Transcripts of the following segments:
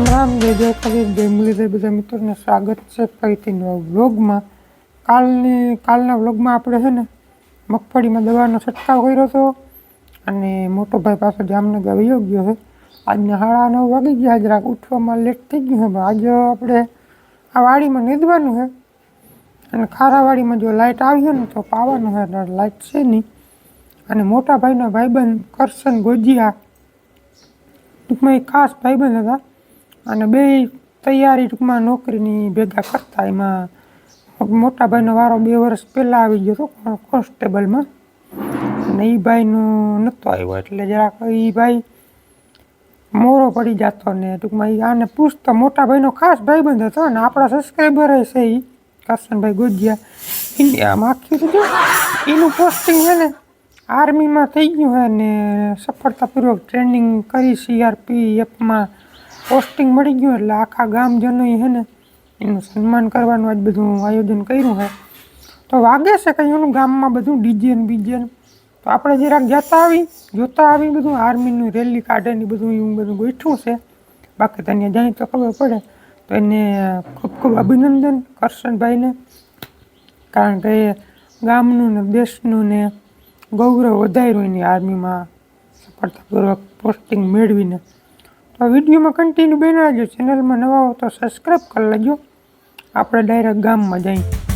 રામ રામ જય જય કબીર જય બધા મિત્રોને સ્વાગત છે ફરીથી નવા વ્લોગમાં. કાલની, કાલના વ્લોગમાં આપણે છે ને મગફળીમાં દવાનો છંટકાવ કર્યો હતો અને મોટો ભાઈ પાસે જામનગર વયો ગયો છે. આજના સાડા નવ વાગી ગયા જરાક ઉઠવામાં લેટ થઈ ગયું છે આજે આપણે આ વાડીમાં નીંદવાનું છે. અને ખારાવાડીમાં જો લાઇટ આવી ને તો પાવાનું છે લાઇટ છે નહીં. અને મોટા ભાઈના ભાઈબંધ કરશન ગોજિયા, ટૂંકમાં એ ખાસ ભાઈબંધ હતા. અને બે તૈયારી ટૂંકમાં નોકરીની ભેગા કરતા એમાં મોટા ભાઈનો વારો બે વર્ષ પહેલાં આવી ગયો હતો કોન્સ્ટેબલમાં. અને એ ભાઈનો નહોતો આવ્યો, એટલે જરાક એ ભાઈ મોરો પડી જતો ને ટૂંકમાં એ આને પૂછતો, મોટા ભાઈનો ખાસ ભાઈબંધ હતો અને આપણા સબસ્ક્રાઈબર છે એ કરશનભાઈ ગોજિયા. ઇન્ડિયામાં આખી જો એનું પોસ્ટિંગ છે ને આર્મીમાં થઈ ગયું છે ને સફળતાપૂર્વક ટ્રેનિંગ કરી સીઆરપી એફમાં પોસ્ટિંગ મળી ગયું એટલે આખા ગામજનોએ છે ને એનું સન્માન કરવાનું આજ બધું આયોજન કર્યું છે તો વાગે છે કંઈ એનું ગામમાં બધું ડીજે ને બીજે તો આપણે જરાક જતા આવી, જોતા આવી બધું, આર્મીનું રેલી કાઢે ને બધું એવું બધું ગોઠવું છે. બાકી તને જાય તો ખબર પડે. તો એને ખૂબ ખૂબ અભિનંદન કરશનભાઈને. કારણ કે ગામનું ને દેશનું ને ગૌરવ વધાર્યું એની આર્મીમાં સફળતાપૂર્વક પોસ્ટિંગ મેળવીને. તો વિડીયોમાં કન્ટિન્યુ બનાવજો ચેનલમાં નવા હો તો સબસ્ક્રાઈબ કરી લેજો. આપણે ડાયરેક્ટ ગામમાં જઈએ.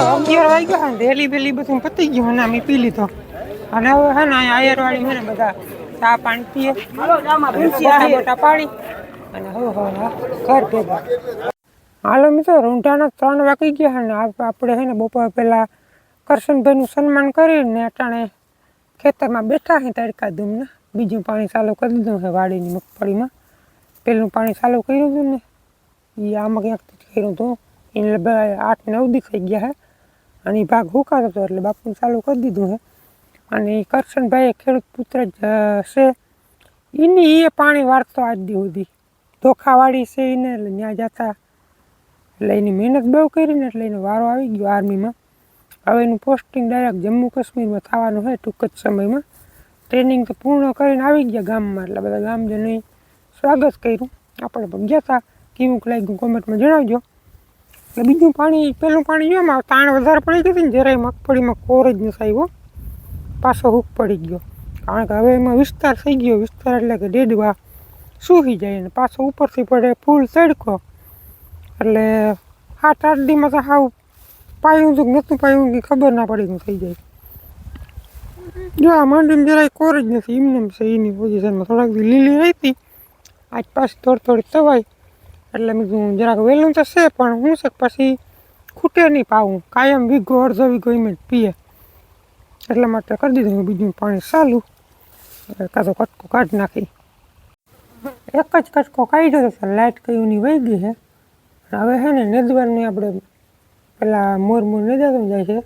અગિયાર વાગ્યા ને બધું પતી ગયું અને અમે પી અને હવે હે ને આયર છે ને, બધા ચા પાણી પીએ. હાલો મિત્રો, રૂંઢાના ત્રણ વાગી ગયા ને, આપ- આપણે છે ને, બપોર પહેલાં કરશનભાઈનું સન્માન કરીને અટાણે ખેતરમાં બેઠા હે તડકા ધૂમને બીજું પાણી ચાલુ કરી દીધું છે વાડીની મગફળીમાં. પેલું પાણી ચાલુ કર્યું હતું ને એ આમાં ક્યાંક કર્યું હતું? એને આઠ નવ દી થઈ ગયા છે અને એ ભાગ હુકાતો હતો એટલે બાપુને ચાલુ કરી દીધું છે અને એ કરશનભાઈ ખેડૂત પુત્ર જ છે. એની એ પાણી વાળતો આજ દી સુધી ધોખાવાળી છે એને એટલે ત્યાં જતા. એટલે એની મહેનત બહુ કરીને એટલે એનો વારો આવી ગયો આર્મીમાં. હવે એનું પોસ્ટિંગ ડાયરેક્ટ જમ્મુ કાશ્મીરમાં થવાનું છે ટૂંક જ સમયમાં. ટ્રેનિંગ તો પૂર્ણ કરીને આવી ગયા ગામમાં, એટલે બધા ગામજનોએ સ્વાગત કર્યું. આપણે પણ ગયા હતા કેવું લાગ્યું કોમેન્ટમાં જણાવજો. એટલે બીજું પાણી પહેલું પાણી જો એમાં તાણ વધારે પડી ગયું ને જરાય મગફળીમાં કોર જ નથી આવ્યો. પાછો હૂક પડી ગયો. કારણ કે હવે એમાં વિસ્તાર થઈ ગયો. વિસ્તાર એટલે કે ડેડવા સૂકી જાય અને પાછો ઉપરથી પડે ફૂલ તડકો. એટલે આઠ આઠ તો સાવ પાયું હતું નહોતું પાયું કે ખબર ના પડી થઈ જાય. જો આ માંડીને જરાય કોર જ નથી. એમને એની પોઝિશનમાં થોડાક લીલી રહી હતી. આજ પાછી થોડી થોડી તવાય એટલે મેં કીધું, જરાક વહેલું તો છે, પણ હું છે પછી ખૂટે નહીં પાવું કાયમ વીઘો અડધો વીઘો એમ જ પીએ. એટલા માટે કરી દીધું, બીજું પાણી ચાલુ. કાં કટકો કાઢી નાખી. એક જ કટકો કાઢ્યો તો લાઇટ કયું ની વહી ગઈ છે હવે છે ને, નેદવાની આપણે પેલા મોર મોર નેદાતું જાય છે.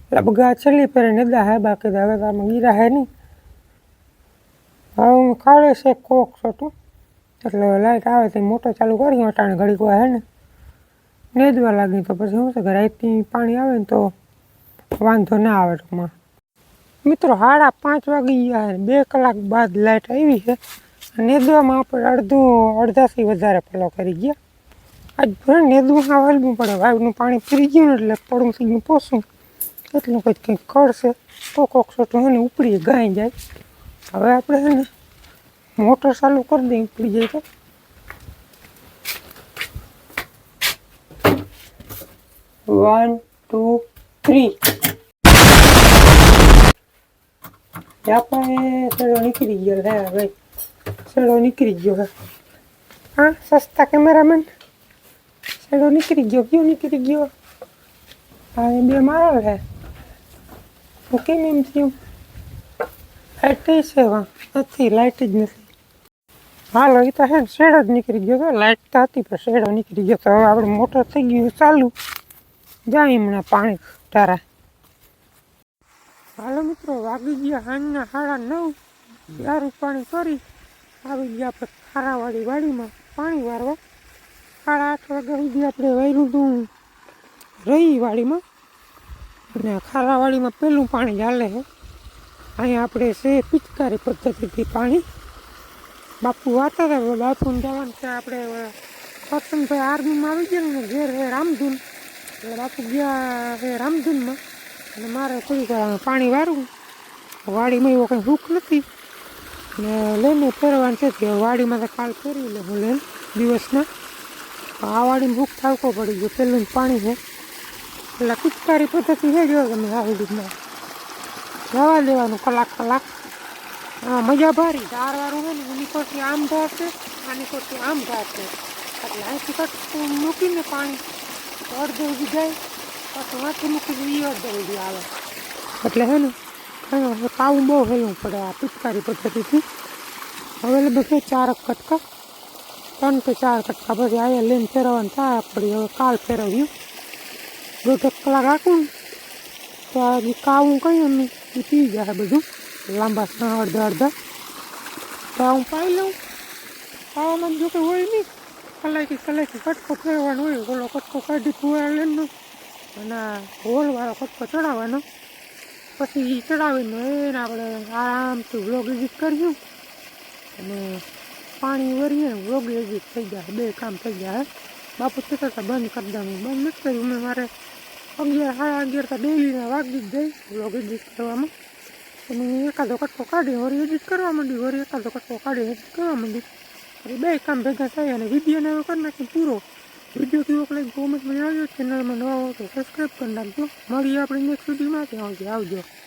એટલે બગા છેલ્લી પેરે નેદા હે, બાકી હવે તો આમાં ગીરા હે નહીં. હવે હું કાઢે છે કોક છોટું એટલે લાઇટ આવે તો મોટો ચાલુ કરી અટાણે ઘડીક વાર હે ને. નેદવા લાગી તો પછી શું છે કે રાતથી પાણી આવે ને તો વાંધો ના આવે ટૂંકમાં. મિત્રો સાડા પાંચ વાગી ગયા બે કલાક બાદ લાઇટ આવી છે. નેદવામાં આપણે અડધું, અડધાથી વધારે પેલો કરી ગયા. આજ ભલે નેદવું હા વાલવું પડે, વાયુનું પાણી ફરી ગયું ને એટલે પડું ગયું પોસું. એટલું કંઈક કંઈક કરશે તો કોક છોટું એને ઉપડી ગાય જાય. હવે આપણે છે ને મોટર ચાલુ કરી દઈએ પડી જાય તો. વન ટુ થ્રી આપણે સેડો નીકળી ગયો હે ભાઈ. સેડો નીકળી ગયો હે, સસ્તા કેમેરામેન. સેડો નીકળી ગયો, કયો નીકળી ગયો? હા એ બે મારો હે હું કેમ એમ થયું? લાઇટ છે નથી લાઇટ જ નથી. હાલો એ તો હે ને શેડો જ નીકળી ગયો તો લાઇટ તો હતી, પણ શેડો નીકળી ગયો તો હવે આપણે મોટર થઈ ગયું ચાલુ. જાય હમણાં પાણી તારા હાલો મિત્રો, વાગી ગયા સાંજના સાડા નવ. દારૂ પાણી કરી, આવી ગયા આપણે ખારાવાળી વાડીમાં પાણી વારવા. સાડા આઠ વાગ્યા સુધી આપણે વાયરું હતું રહી વાડીમાં. અને ખારાવાડીમાં પેલું પાણી ચાલે છે. અહીંયા આપણે છે પિચકારી પદ્ધતિથી પાણી બાપુ વાતા હતા બાપુને જવાનું છે આપણે કરશનભાઈ આર્મીમાં આવી ગયા ને ઘેર હે રામધૂન. એટલે બાપુ ગયા હે રામધૂનમાં, અને મારે થોડીક પાણી વારવું વાડીમાં એવો કંઈ ભૂખ નથી. ને લઈને ફેરવાનું છે કે વાડીમાં તો કાલ ફેરવી લે હું લઈને દિવસના. આ વાડીમાં ભૂખ થાવકો પડી ગયો, પહેલું પાણી છે. એટલે પિચકારી પદ્ધતિ છે જો તમે આવી રીતના જવા દેવાનું કલાક કલાક. મજા ભારી ચાર વાળું હોય ને એની કોરથી આમ ધારશે આની કોરથી આમ ધારશે એટલે અહીંથી કટકું મૂકીને પાણી તો અડધો ઊભી જાય પાછું માથે મૂકીને એ અડધો ઊભી આવે એટલે હે ને હા કાવું બહુ હેલું પડે આ પિચકારી પદ્ધતિથી હવે લગભગ ચાર કટકા ત્રણ કે ચાર કટકા પછી અહીંયા લઈને ફેરવવાનું થાય પડી હવે કાલ ફેરવ્યું દોઢ કલાક રાખું ને તો આ જે કાવું કહ્યું ને એ પી જાય બધું લાંબા સ્ના અડધા અડધા. તો હું પાઈ લઉં. પાવામાં જો કે હોય નહીં. કલાકી કલાકી કટકો ફેરવાનો હોય. ઓલો કટકો કાઢી ફુવારા લઈને અને હોલવાળો કટકો ચડાવવાનો. પછી ચડાવીને એને આપણે આરામથી વ્લોગ એડિટ કર્યું અને પાણી વરીએ વ્લોગ એડિટ થઈ જાય. બે કામ થઈ જાય બાપુ કહેતા હતા બંધ કરી દઉં બંધ નથી કર્યું. મેં મારે અગિયાર, સાડા અગિયાર તો ડેલીના વાગી જ જાય વ્લોગ એડિટ કરવામાં. અને એકાદો પોકાડી હોરી એડિટ કરવા માંડી હોરી એકાદો કટકો પોકાડી એડિટ કરવા માંડી. એટલે બે કામ ભેગા થાય અને વિડીયોને એવું કરી નાખી પૂરો. વીડિયો કેવો લાગે કોમેન્ટમાં આવ્યો ચેનલમાં નવા હોય તો સબસ્ક્રાઈબ કરી નાખજો. મળીએ આપણે નેક્સ્ટ વિડીયોમાં ત્યાં આવજો.